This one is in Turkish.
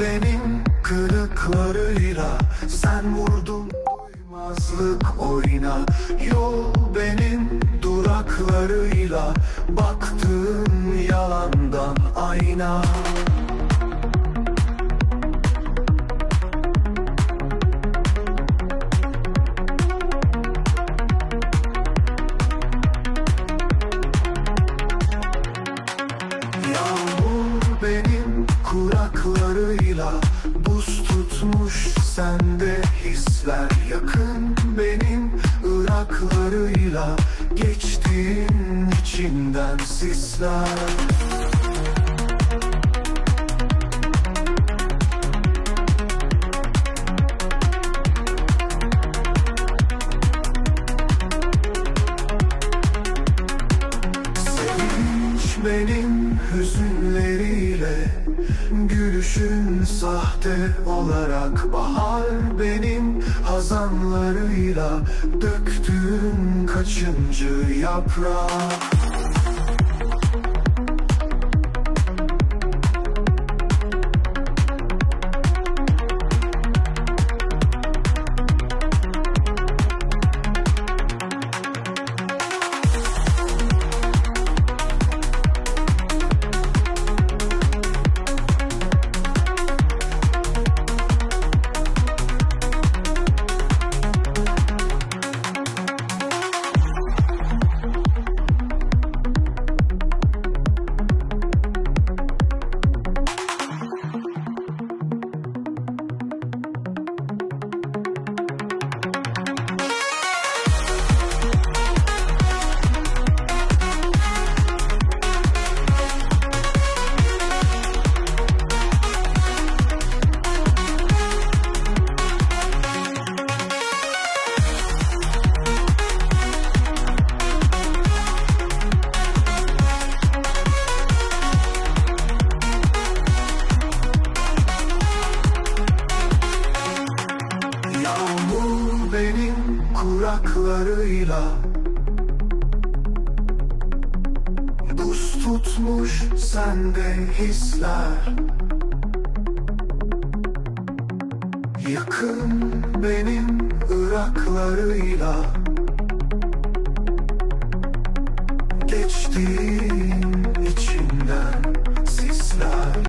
Benim kırıklarıyla Sen vurdun duymazlık oyna Yol benim duraklarıyla Baktığım yalandan ayna kuraklarıyla Buz tutmuş sende hisler. Yakın benim ıraklarıyla Geçtiğin içinden sisler. Sevinç benim hüzünleriyle Gülüşün sahte olarak Bahar benim hazanlarıyla Döktüğün kaçıncı yaprak benim kuraklarıyla Buz tutmuş sende hisler. Yakın benim ıraklarıyla Geçtiğin